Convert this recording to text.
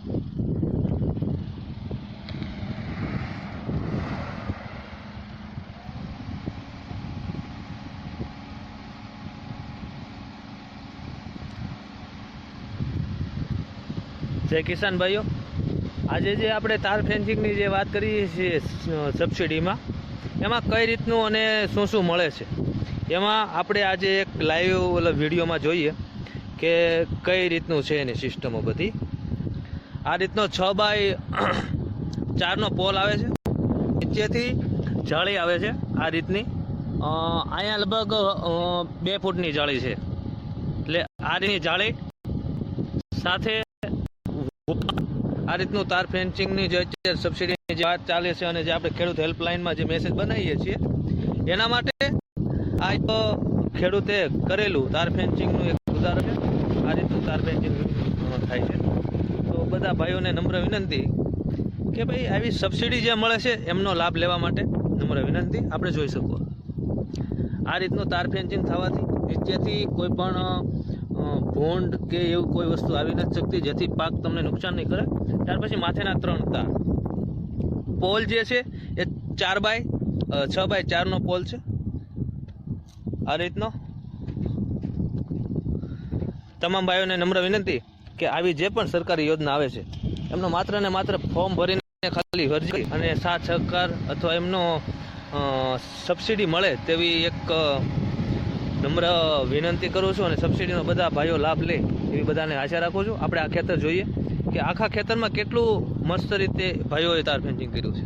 જય કિસાન ભાઈઓ. આજે જે આપણે તાર ફેન્સિંગની જે વાત કરીએ છીએ સબસિડીમાં, એમાં કઈ રીતનું અને શું શું મળે છે? એમાં આપણે આજે એક લાઈવ વિડીયોમાં જોઈએ કે કઈ રીતનું છે એની સિસ્ટમો બધી. આ રીતનો છ બાય ચારનો પોલ આવે છે. નીચેથી જાળી આવે છે આ રીતની. અહીંયા લગભગ બે ફૂટની જાળી છે. એટલે આ રીતની જાળી સાથે આ રીતનું તાર ફેન્સિંગની જે અત્યારે સબસિડીની જે વાત ચાલે છે અને જે આપણે ખેડૂત હેલ્પલાઇનમાં જે મેસેજ બનાવીએ છીએ, એના માટે આ ખેડૂતે કરેલું તાર ફેન્સિંગનું એક ઉદાહરણ છે. આ રીતનું તાર ફેન્સિંગ થાય છે. બધા ભાઈઓને નમ્ર વિનંતી કે ભાઈ આવી સબસિડી જે મળે છે, એમનો લાભ લેવા માટે નમ્ર વિનંતી. આપણે જોઈ શકો. આ રીતનું તાર ફેન્સિંગ થવાથી નીચેથી કોઈ પણ ભોંડ કે એવું કોઈ વસ્તુ આવી નથી શકતી, જેથી પાક તમને નુકસાન નહીં કરે. ત્યાર પછી માથેના ત્રણ તાર. પોલ જે છે, એ ચાર બાય છ બાય ચારનો પોલ છે. આ રીતનો. તમામ ભાઈઓને નમ્ર વિનંતી. કે આવી જે પણ સરકારી યોજના આવે છે, એમનો માત્ર ને માત્ર ફોર્મ ભરીને ખાલી અરજી અને સાથ સહકાર અથવા એમનો સબસિડી મળે તેવી એક નમ્ર વિનંતી કરું છું અને સબસિડીનો બધા ભાઈઓ લાભ લે એવી બધાને આશા રાખું છું. આપણે આ ખેતર જોઈએ કે આખા ખેતરમાં કેટલું મસ્ત રીતે ભાઈઓએ તાર ફેન્સિંગ કર્યું છે.